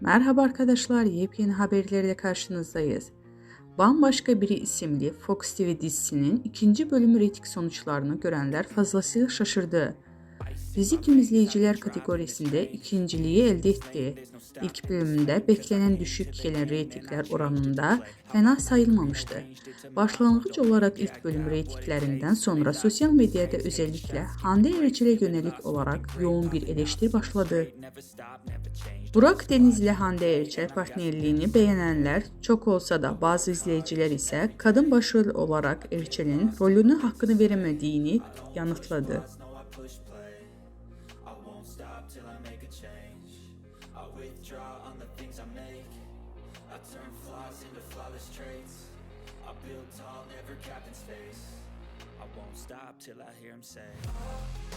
Merhaba arkadaşlar, yepyeni haberlerle karşınızdayız. Bambaşka Biri isimli Fox TV dizisinin ikinci bölümü reyting sonuçlarını görenler fazlasıyla şaşırdı. Dizi tüm izleyiciler kategorisinde ikinciliği elde etti. İlk bölümünde beklenen düşük gelen reytingler oranında fena sayılmamıştı. Başlangıç olarak ilk bölüm reytinglerinden sonra sosyal medyada özellikle Hande Erçel'e yönelik olarak yoğun bir eleştiri başladı. Burak Deniz ile Hande Erçel partnerliğini beğenenler çok olsa da bazı izleyiciler ise kadın başrol olarak Erçel'in rolünü hakkını veremediğini yanıtladı. Till I hear him say.